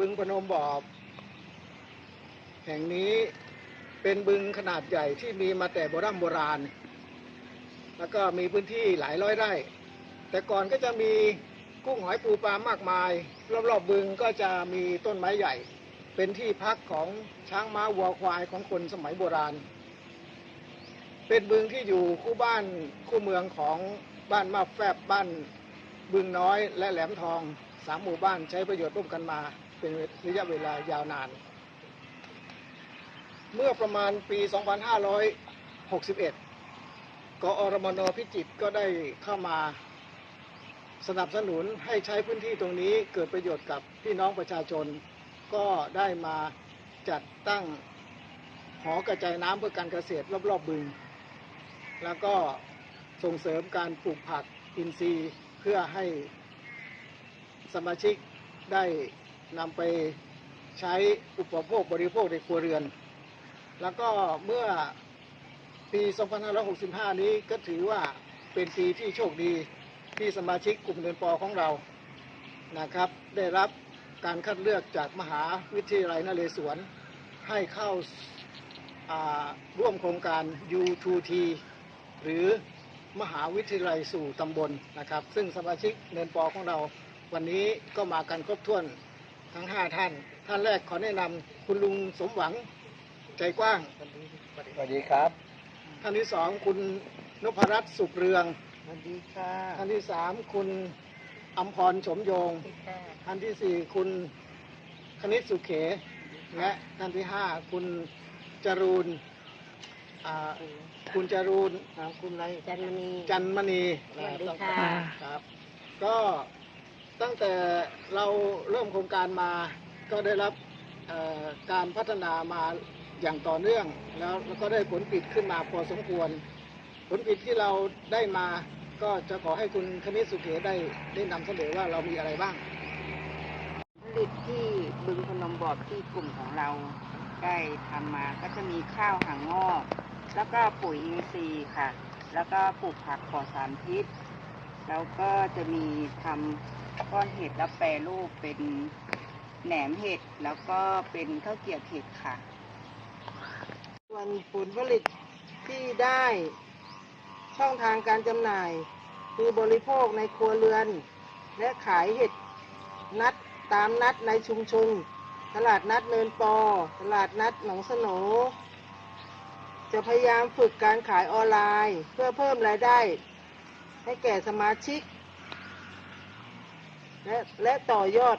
บึงพนมบ่อแห่งนี้เป็นบึงขนาดใหญ่ที่มีมาแต่โบราณโบราณ แล้วก็มีพื้นที่หลายร้อยไร่ แต่ก่อนก็จะมีกุ้งหอยปูปลามากมาย รอบๆบึงก็จะมีต้นไม้ใหญ่ เป็นที่พักของช้างม้าวัวควายของคนสมัยโบราณ เป็นบึงที่อยู่คู่บ้านคู่เมืองของบ้านมาแฟบบ้านบึงน้อยและแหลมทองสามหมู่บ้านใช้ประโยชน์ร่วมกันมา เป็นระยะเวลายาวนาน เมื่อประมาณปี 2561 กอรมนพิจิตรก็ได้เข้ามาสนับสนุนให้ใช้พื้นที่ตรงนี้เกิดประโยชน์กับพี่น้องประชาชน ก็ได้มาจัดตั้งหอกระจายน้ำเพื่อการเกษตรรอบๆบึง แล้วก็ส่งเสริมการปลูกผักอินทรีย์เพื่อให้สมาชิกได้ นำไปใช้อุปโภคบริโภคในครัวเรือน แล้วก็เมื่อปี 2565 นี้ก็ถือว่าเป็นปีที่โชคดีที่สมาชิกกลุ่มเดินปอของเรานะครับ ได้รับการคัดเลือกจากมหาวิทยาลัยนเรศวร ให้เข้าาร่วมโครงการ U2T หรือมหาวิทยาลัยสู่ตำบลนะครับ ซึ่งสมาชิกเนินปอของเราวันนี้ก็มากันครบถ้วน ทั้ง5ท่าน ท่านแรกขอแนะนำคุณลุงสมหวังใจกว้าง สวัสดีครับ ท่านที่สองคุณนพรัตน์สุขเรือง สวัสดีค่ะท่านที่สามคุณอัมพรสมโยง ท่านที่สี่คุณคณิตสุเข และท่านที่ห้าคุณจรูนอ่าคุณจรูนถามคุณอะไรจันมณีจันมณีสวัสดีค่ะ ครับ ก็ ตั้งแต่เราเริ่มโครงการมาก็ได้รับการพัฒนามาอย่างต่อเนื่องแล้วแล้วก็ได้ผลผลิตขึ้นมาพอสมควร ผลผลิตที่เราได้มาก็จะขอให้คุณคณิตสุเขได้ได้นำเสนอว่าเรามีอะไรบ้าง ผลิตที่บึงพนมบอดที่กลุ่มของเราได้ทำมาก็จะมีข้าวหางงอก แล้วก็ปุ๋ยอินทรีย์ค่ะ แล้วก็ปลูกผักปลอดสารพิษ แล้วก็จะมีทำ ก้อนเห็ดแล้วแปรรูปเป็นแหนมเห็ดแล้วก็เป็นข้าวเกรี๊ยวเห็ดค่ะ ส่วนผลผลิตที่ได้ช่องทางการจำหน่าย คือบริโภคในครัวเรือน และขายเห็ดนัดตามนัดในชุมชน ตลาดนัดเนินปอ ตลาดนัดหนองสนจะพยายามฝึกการขายออนไลน์ เพื่อเพิ่มรายได้ ให้แก่สมาชิก และและต่อยอด